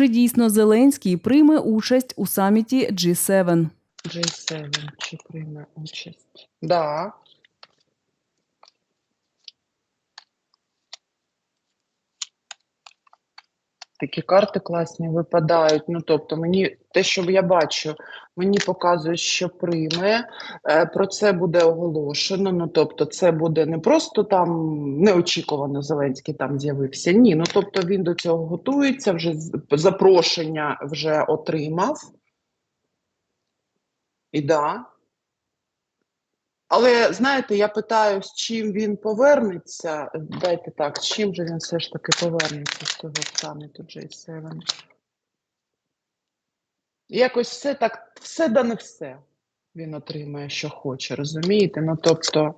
Чи дійсно Зеленський прийме участь у саміті G7? G7 чи прийме участь? Да. Такі карти класні випадають. Ну, тобто, мені те, що я бачу, мені показує, що прийме. Е, Про це буде оголошено. Ну, тобто, це буде не просто там неочікувано Зеленський там з'явився. Ні, ну тобто він до цього готується, вже запрошення вже отримав. І да. Але знаєте, я питаю, з чим він повернеться. Дайте так, з чим же він все ж таки повернеться з цього саміту J7? Якось все так, все да не все. Він отримає, що хоче, розумієте? Ну, тобто,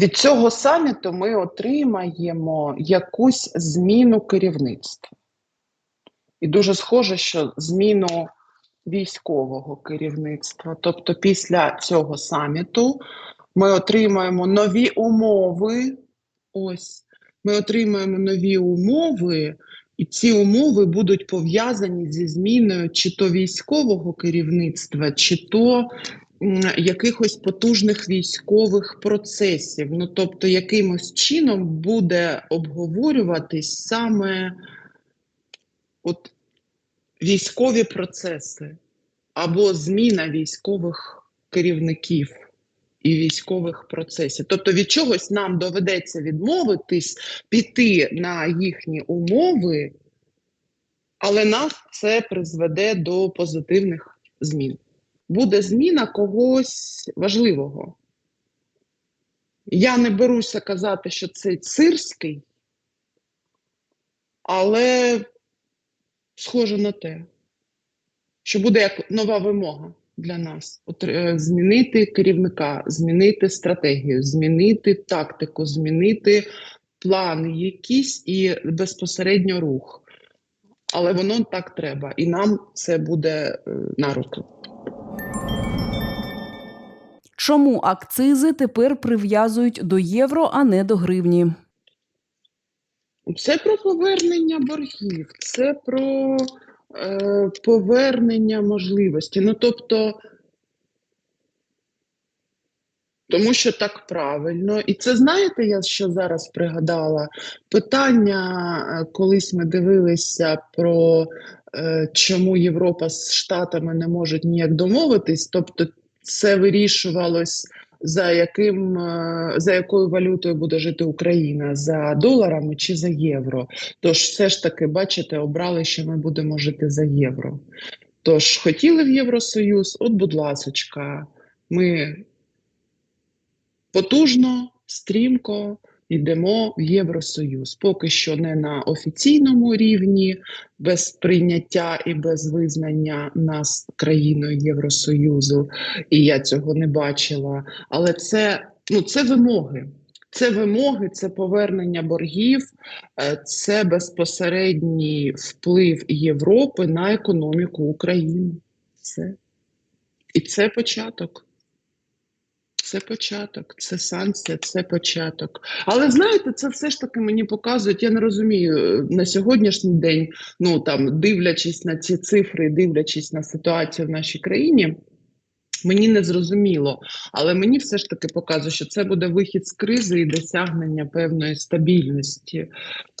від цього саміту ми отримаємо якусь зміну керівництва. І дуже схоже, що зміну військового керівництва. Тобто, після цього саміту ми отримаємо нові умови. Ось ми отримаємо нові умови, і ці умови будуть пов'язані зі зміною чи то військового керівництва, чи то якихось потужних військових процесів. Ну тобто, якимось чином буде обговорюватись саме от військові процеси або зміна військових керівників і військових процесів. Тобто від чогось нам доведеться відмовитись, піти на їхні умови, але нас це призведе до позитивних змін. Буде зміна когось важливого. Я не беруся казати, що це цирський, але схоже на те, що буде як нова вимога для нас е, змінити керівника, змінити стратегію, змінити тактику, змінити плани якісь і безпосередньо рух. Але воно так треба, і нам це буде е, на руку. Чому акцизи тепер прив'язують до євро, а не до гривні? Це про повернення боргів, це про е, повернення можливості. Ну, тобто, тому що так правильно. І це знаєте, я що зараз пригадала? Питання, е, колись ми дивилися про е, чому Європа з Штатами не можуть ніяк домовитись. Тобто, це вирішувалось. За яким е, за якою валютою буде жити Україна за доларами чи за євро? Тож, все ж таки, бачите, обрали, що ми будемо жити за євро. Тож хотіли в Євросоюз, от, будь ласочка, ми потужно, стрімко йдемо в Євросоюз. Поки що не на офіційному рівні, без прийняття і без визнання нас країною Євросоюзу, і я цього не бачила. Але це, ну, це вимоги. Це вимоги, це повернення боргів, е, це безпосередній вплив Європи на економіку України. Це. І це початок. Це початок, це санкція, це початок. Але знаєте, це все ж таки мені показують. Я не розумію е, на сьогоднішній день, ну там дивлячись на ці цифри, дивлячись на ситуацію в нашій країні. Мені не зрозуміло, але мені все ж таки показує, що це буде вихід з кризи і досягнення певної стабільності.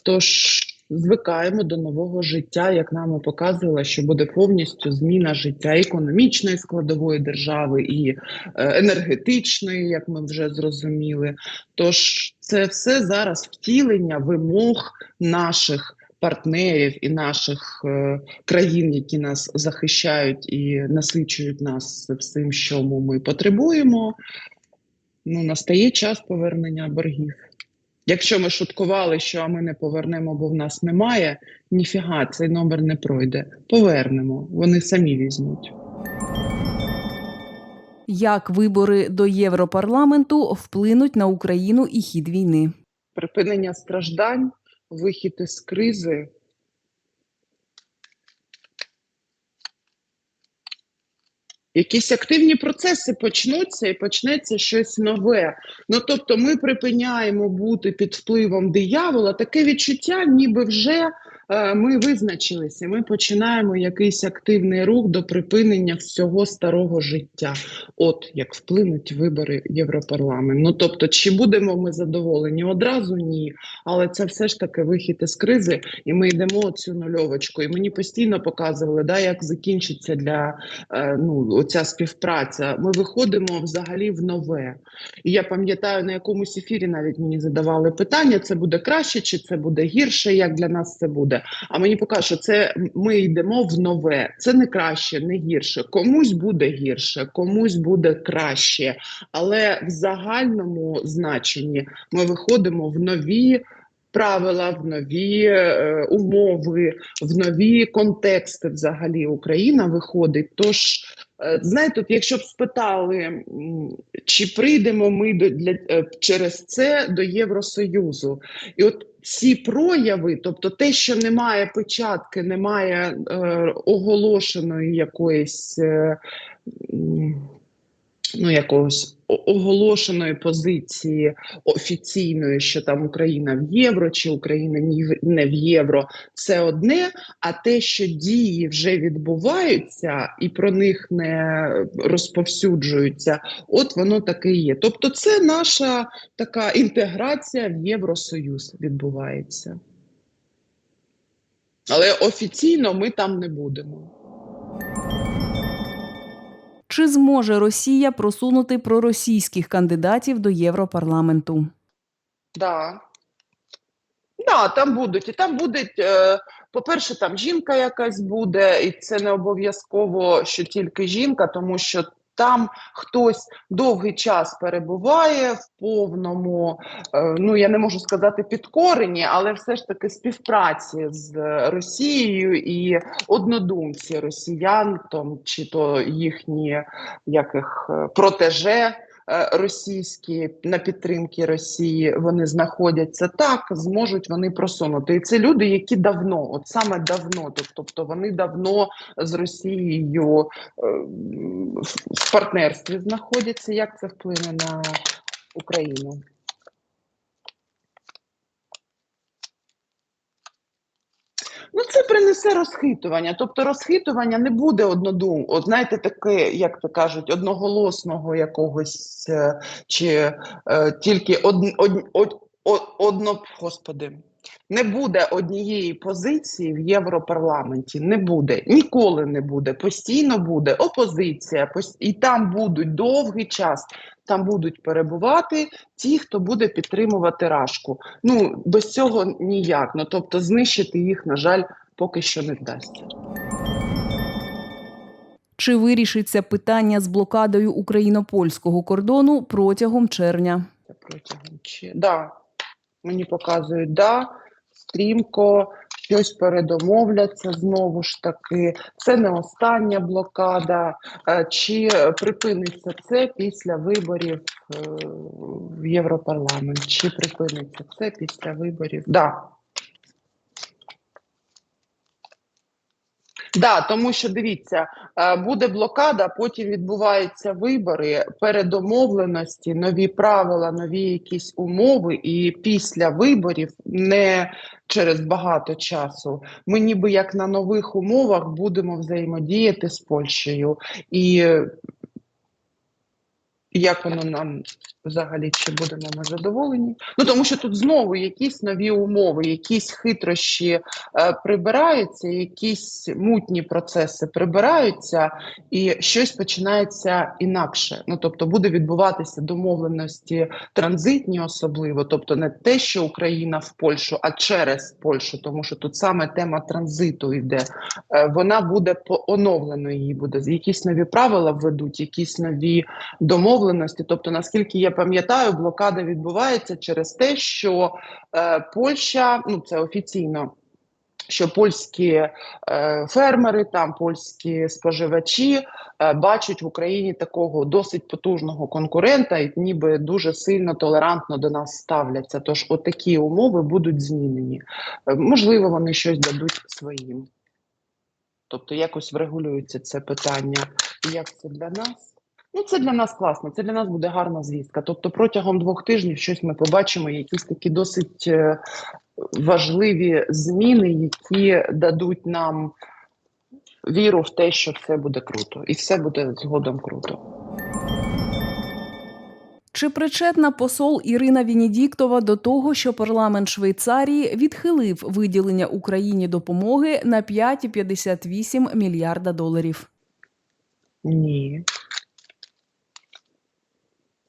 Тож звикаємо до нового життя, як нам і показувало, що буде повністю зміна життя економічної складової держави і е, енергетичної, як ми вже зрозуміли. Тож це все зараз втілення вимог наших партнерів і наших е, країн, які нас захищають і насичують нас всім, що ми потребуємо. Ну, настає час повернення боргів. Якщо ми шуткували, що ми не повернемо, бо в нас немає, ніфіга, цей номер не пройде. Повернемо, вони самі візьмуть. Як вибори до Європарламенту вплинуть на Україну і хід війни? Припинення страждань, вихід із кризи. Якісь активні процеси почнуться і почнеться щось нове. Ну тобто, ми припиняємо бути під впливом диявола. Таке відчуття, ніби вже ми визначилися. Ми починаємо якийсь активний рух до припинення всього старого життя. От як вплинуть вибори в Європарламент. Ну тобто, чи будемо ми задоволені? Одразу ні. Але це все ж таки вихід із кризи, і ми йдемо цю нульовочку. І мені постійно показували, да, як закінчиться для е, ну, оця співпраця. Ми виходимо взагалі в нове. І я пам'ятаю, на якомусь ефірі навіть мені задавали питання: це буде краще чи це буде гірше, як для нас це буде. А мені покажуть, що це ми йдемо в нове. Це не краще, не гірше. Комусь буде гірше, комусь буде краще. Але в загальному значенні ми виходимо в нові. Правила в нові е, умови, в нові контексти взагалі Україна виходить. Тож, знаєте, от якщо б спитали, чи прийдемо ми до для е, через це до Євросоюзу, і от ці прояви, тобто те, що немає печатки, немає е, оголошеної якоїсь. Е, Ну, якогось оголошеної позиції офіційної, що там Україна в євро чи Україна не в євро, це одне. А те, що дії вже відбуваються і про них не розповсюджуються, от воно таке є. Тобто, це наша така інтеграція в Євросоюз відбувається. Але офіційно ми там не будемо. Чи зможе Росія просунути проросійських кандидатів до Європарламенту? Да. Да, там будуть. І там буде, е, по-перше, там жінка якась буде, і це не обов'язково, що тільки жінка, тому що там хтось довгий час перебуває в повному, е, ну я не можу сказати підкоренні, але все ж таки співпраці з Росією і однодумці росіян, там, чи то їхні яких е, протеже російські на підтримки Росії вони знаходяться так, зможуть вони просунути. І це люди, які давно, от саме давно, тоб- тобто вони давно з Росією е, в партнерстві знаходяться. Як це вплине на Україну? Ну, це принесе розхитування. Тобто розхитування не буде однодум. От знаєте, таке, як то кажуть, одноголосного якогось е, чи е, тільки од, од, од, од, одно, господи. Не буде однієї позиції в Європарламенті. Не буде, ніколи не буде. Постійно буде опозиція, і там будуть довгий час. Там будуть перебувати ті, хто буде підтримувати Рашку. Ну без цього ніяк. Ну тобто, знищити їх, на жаль, поки що не вдасться. Чи вирішиться питання з блокадою україно-польського кордону протягом червня? Протягом чи да. Мені показують, да, стрімко, щось передомовляться знову ж таки. Це не остання блокада. Е, Чи припиниться це після виборів е, в Європарламент? Чи припиниться це після виборів? Да. Да, тому що дивіться, е, буде блокада, потім відбуваються вибори, передомовленості, нові правила, нові якісь умови, і після виборів не через багато часу. Ми ніби як на нових умовах будемо взаємодіяти з Польщею. І як воно нам взагалі чи будемо ми задоволені? Ну тому що тут знову якісь нові умови, якісь хитрощі е, прибираються, якісь мутні процеси прибираються, і щось починається інакше. Ну тобто буде відбуватися домовленості транзитні, особливо, тобто не те, що Україна в Польщу, а через Польщу, тому що тут саме тема транзиту йде. Е, Вона буде по оновлено її буде якісь нові правила введуть, якісь нові домовленості. Тобто, наскільки я пам'ятаю, блокада відбувається через те, що е, Польща, ну це офіційно. Що польські е, фермери, там польські споживачі е, бачать в Україні такого досить потужного конкурента, і ніби дуже сильно толерантно до нас ставляться. Тож, отакі умови будуть змінені. Е, можливо, вони щось дадуть своїм. Тобто якось врегулюється це питання. Як це для нас? Ну, це для нас класно, це для нас буде гарна звістка. Тобто протягом двох тижнів щось ми побачимо, якісь такі досить е, важливі зміни, які дадуть нам віру в те, що все буде круто, і все буде згодом круто. Чи причетна посол Ірина Венедіктова до того, що парламент Швейцарії відхилив виділення Україні допомоги на 5,58 мільярда доларів? Ні.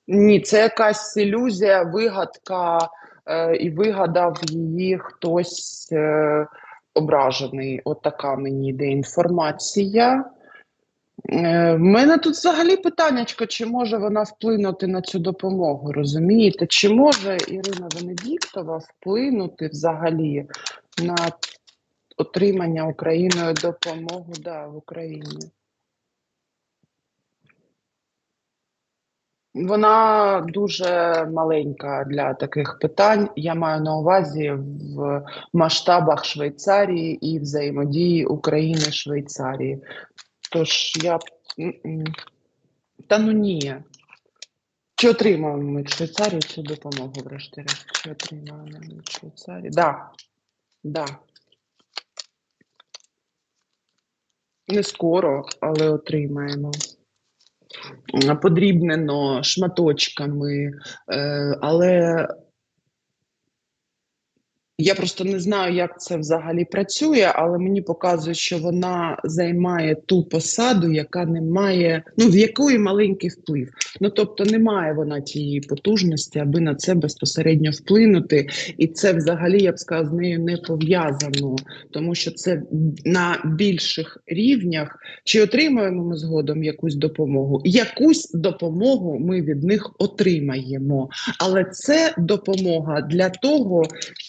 Ні, це якась ілюзія, вигадка, е, і вигадав її хтось е, ображений. От така мені йде інформація. Е, мене тут взагалі питаннячко, чи може вона вплинути на цю допомогу, розумієте? Чи може Ірина Венедіктова вплинути взагалі на отримання Україною допомоги да, в Україні? Вона дуже маленька для таких питань. Я маю на увазі в масштабах Швейцарії і взаємодії України Швейцарії. Тож я та ну ні. Чи отримаємо ми від Швейцарії цю допомогу, врешті-решт? Чи отримаємо ми від Швейцарії? Да. Да. Не скоро, але отримаємо. Подрібнено шматочками, е, але я просто не знаю, як це взагалі працює, але мені показує, що вона займає ту посаду, яка не має, ну в якої маленький вплив. Ну тобто немає вона тієї потужності, аби на це безпосередньо вплинути. І це взагалі я б сказала, з нею не пов'язано, тому що це на більших рівнях. Чи отримаємо ми згодом якусь допомогу? Якусь допомогу ми від них отримаємо, але це допомога для того,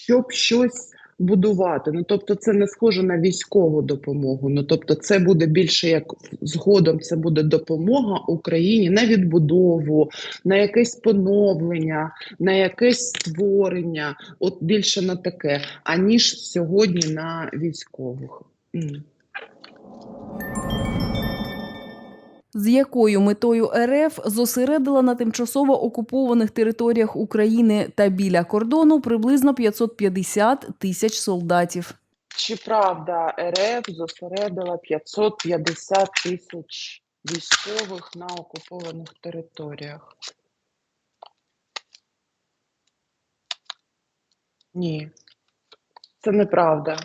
щоб щось будувати. Ну тобто, це не схоже на військову допомогу. Ну тобто, це буде більше як згодом. Це буде допомога Україні на відбудову, на якесь поновлення, на якесь створення. От більше на таке, аніж сьогодні на військових. М. З якою метою РФ зосередила на тимчасово окупованих територіях України та біля кордону приблизно 550 тисяч солдатів? Чи правда РФ зосередила 550 тисяч військових на окупованих територіях? Ні, це неправда.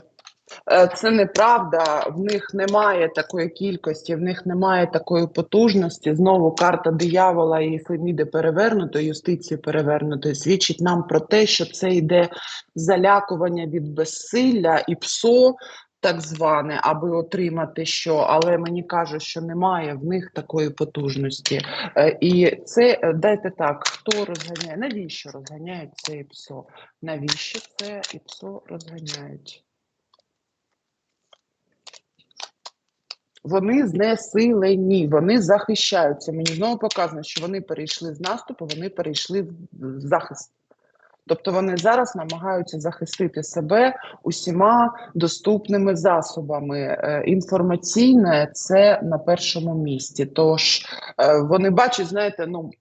Е, Це неправда, в них немає такої кількості, в них немає такої потужності. Знову карта диявола і Феміди перевернуто, юстиції перевернутої свідчить нам про те, що це йде залякування від безсилля і ПСО, так зване, аби отримати що. Але мені кажуть, що немає в них такої потужності. Е, І це е, дайте так, хто розганяє? Навіщо розганяють це ІПСО? Навіщо це ІПСО розганяють? Вони знесилені, вони захищаються. Мені знову показано, що вони перейшли з наступу, вони перейшли в захист. Тобто вони зараз намагаються захистити себе усіма доступними засобами. Е, Інформаційне це на першому місці. Тож е, вони бачать, знаєте, ну.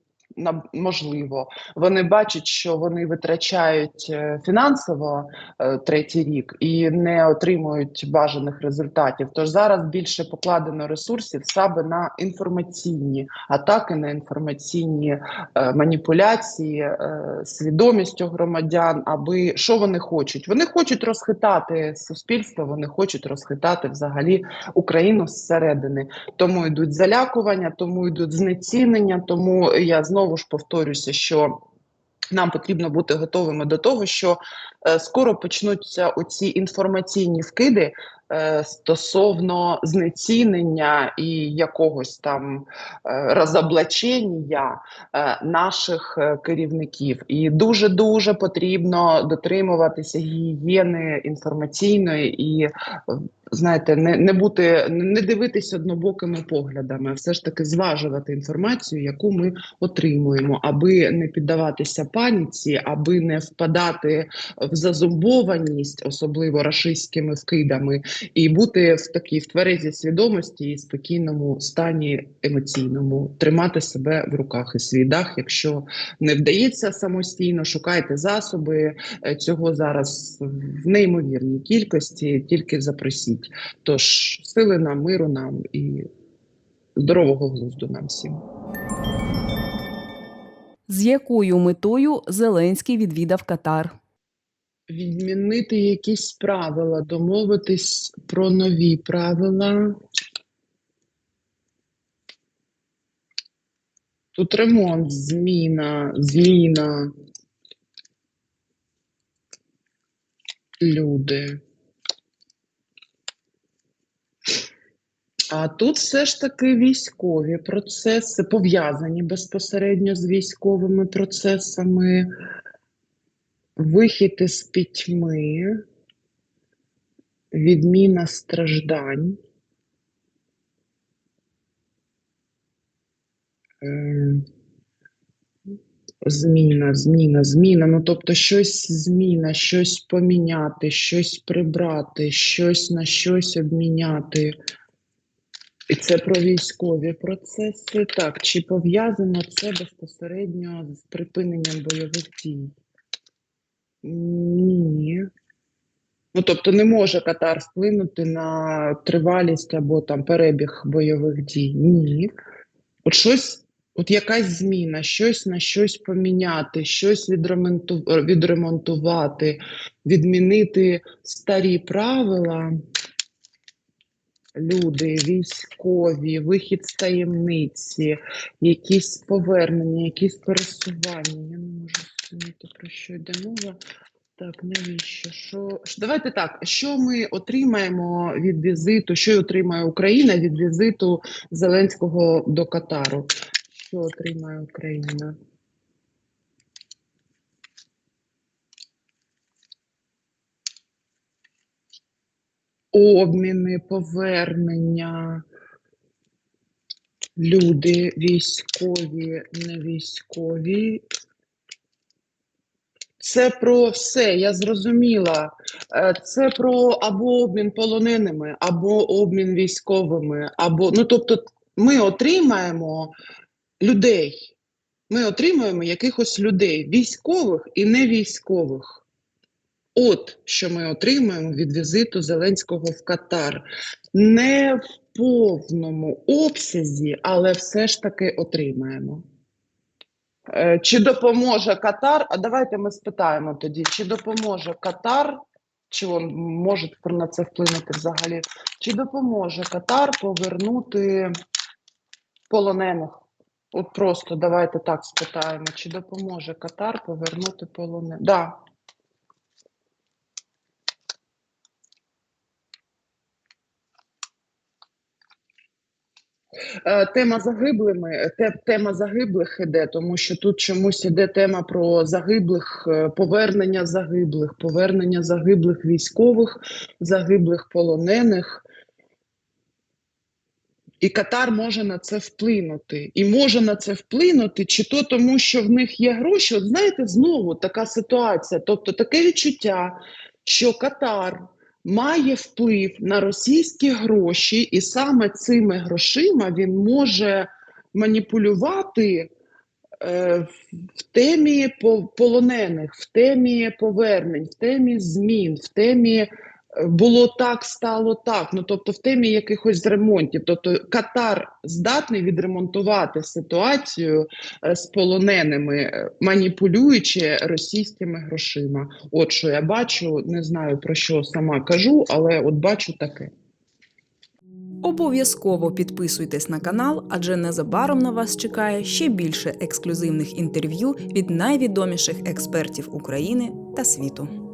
Можливо, вони бачать, що вони витрачають е, фінансово е, третій рік і не отримують бажаних результатів. Тож зараз більше покладено ресурсів саме на інформаційні атаки, на інформаційні е, маніпуляції, свідомістю громадян. Аби що вони хочуть? Вони хочуть розхитати суспільство, вони хочуть розхитати взагалі Україну зсередини. Тому йдуть залякування, тому йдуть знецінення. Тому я знову ж повторюся, що. Нам потрібно бути готовими до того, що е, скоро почнуться оці інформаційні вкиди е, стосовно знецінення і якогось там е, розоблачення е, наших е, керівників. І дуже дуже потрібно дотримуватися гігієни інформаційної і е, знаєте, не, не бути, не дивитись однобокими поглядами, а все ж таки зважувати інформацію, яку ми отримуємо, аби не піддаватися паніці, аби не впадати в зазумбованість, особливо рашистськими вкидами, і бути в такій в тверезій свідомості і спокійному стані емоційному, тримати себе в руках і свій дах, якщо не вдається самостійно, шукайте засоби. Е, Цього зараз в неймовірній кількості, тільки запросіть. Тож сили нам, миру нам і здорового глузду нам всім. З якою метою Зеленський відвідав Катар? Відмінити якісь правила, домовитись про нові правила. Тут ремонт, зміна, зміна. Люди. А тут все ж таки військові процеси, пов'язані безпосередньо з військовими процесами, вихід із пітьми, відміна страждань. Е, Зміна, зміна, зміна. Ну, тобто щось зміна, щось поміняти, щось прибрати, щось на щось обміняти. І це про військові процеси. Так, чи пов'язано це безпосередньо з припиненням бойових дій? Ні. Ну, тобто не може Катар вплинути на тривалість або там перебіг бойових дій. Ні. От щось, от якась зміна, щось на щось поміняти, щось відремонту- відремонтувати, відмінити старі правила. Люди, військові, вихід з таємниці, якісь повернення, якісь пересування. Я не можу зрозуміти, про що йде мова. Так, навіщо? Що... Давайте так, що ми отримаємо від візиту, що отримає Україна від візиту Зеленського до Катару? Що отримає Україна? Обміни, повернення, люди військові, не військові. Це про все, я зрозуміла. Е, Це про або обмін полоненими, або обмін військовими, або ну тобто, ми отримаємо людей. Ми отримуємо якихось людей, військових і не військових. От що ми отримуємо від візиту Зеленського в Катар. Не в повному обсязі, але все ж таки отримаємо. Е, Чи допоможе Катар? А давайте ми спитаємо тоді, чи допоможе Катар, чи він може на це вплинути взагалі? Чи допоможе Катар повернути полонених? От просто давайте так спитаємо, чи допоможе Катар повернути полонених? Да. Е, Тема загиблими, тема загиблих іде, тому що тут чомусь іде тема про загиблих, е, повернення загиблих, повернення загиблих військових, загиблих полонених. І Катар може на це вплинути. І може на це вплинути, чи то тому, що в них є гроші. От знаєте, знову така ситуація. Тобто таке відчуття, що Катар має вплив на російські гроші, і саме цими грошима він може маніпулювати е, в- темі по- полонених, в темі повернень, в темі змін, в темі було так, стало так. Ну тобто, в темі якихось ремонтів. Тобто Катар здатний відремонтувати ситуацію е, з полоненими, е, маніпулюючи російськими грошима. От що я бачу, не знаю про що сама кажу, але от бачу таке. Обов'язково підписуйтесь на канал, адже незабаром на вас чекає ще більше ексклюзивних інтерв'ю від найвідоміших експертів України та світу.